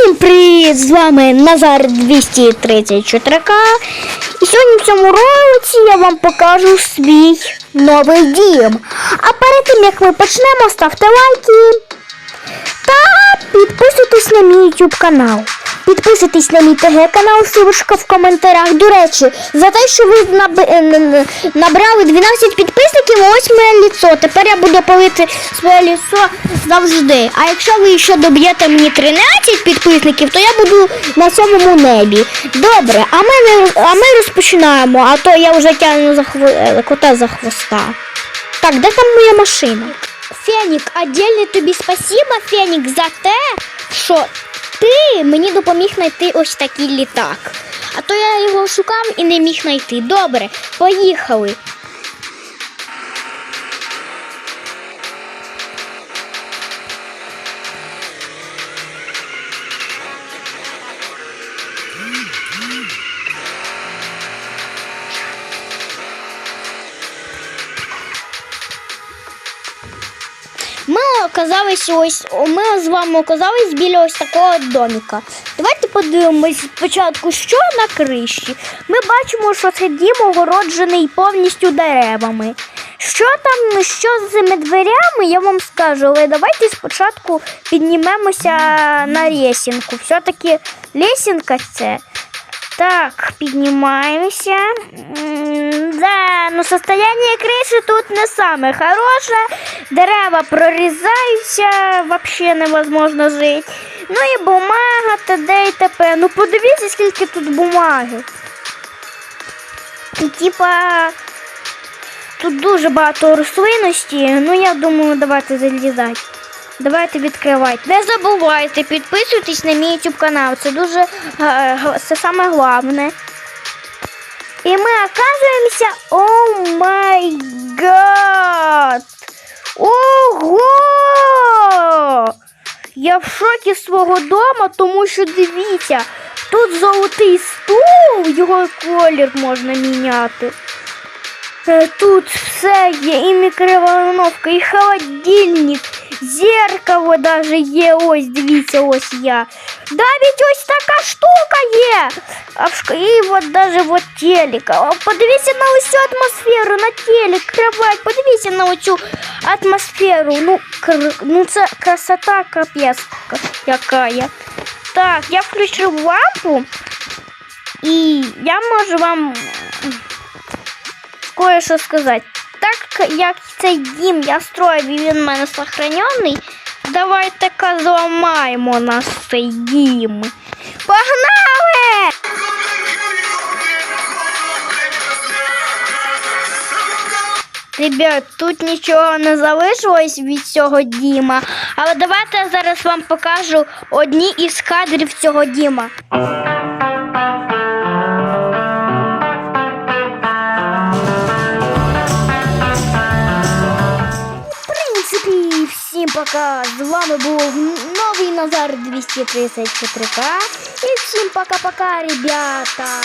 Всім привіт! З вами Назар 234К. І сьогодні в цьому ролиці я вам покажу свій новий дім. А перед тим як ми почнемо, ставте лайки та підписуйтесь на мій YouTube канал. Підписуйтесь на мій ТГ канал, ссылочка в коментарях. До речі, за те, що ви е, набрали 12 підписників, ось моє ліцо. Тепер я буду палити своє ліцо завжди. А якщо ви ще доб'єте мені 13 підписників, то я буду на сьомому небі. Добре, а ми, а ми розпочинаємо, а то я вже тягну за хво, е, кота за хвоста. Так, де там моя машина? Фенік, отдельне тобі спасіба, Фенік, за те, що ти мені допоміг знайти ось такий літак. А то я його шукав і не міг знайти. Добре, поїхали. Оказались ось, ми з вами оказались біля ось такого доміка. Давайте подивимось спочатку, що на криші. Ми бачимо, що це дім огороджений повністю деревами. Що там, що з цими дверями, я вам скажу, але давайте спочатку піднімемося на лесінку. Все-таки лесінка це. Так, піднімаємося. Ну состояние криші тут не саме хороше. Дерева прорізаються, вообще невозможно жити. Ну і бумага, т.д. і т.п. Ну подивіться, скільки тут бумаги. І, Типа, тут дуже багато рослинності. Ну я думаю, давайте залізати. Давайте відкривайте. Не забувайте, підписуйтесь на мій YouTube канал. Це дуже е, це саме головне. І ми оказуємося. О май гад! Ого! Я в шокі свого дома, тому що дивіться, тут золотий стул, його колір можна міняти. Е, Тут все є, і мікроволновка, і холодильник, зеркало даже є. Ось, дивіться, ось я. Навіть ось така штука є. А в шк- і от даже вот телек. А Подивіться на ось цю атмосферу, на телек, кровать. Подивіться на оцю атмосферу. Ну, кр... ну це красота капець якая. Так, я включив лампу. І я можу вам кое-що сказати. Так як цей дім я строїв і він в мене сохранений, давайте-ка зламаємо наш цей дім. Погнали! Ребят, тут нічого не залишилось від цього діма, але давайте я зараз вам покажу одні із кадрів цього діма. Принципі, всім пока. З вами був новий Назар 234К. І всім пока-пока, ребята.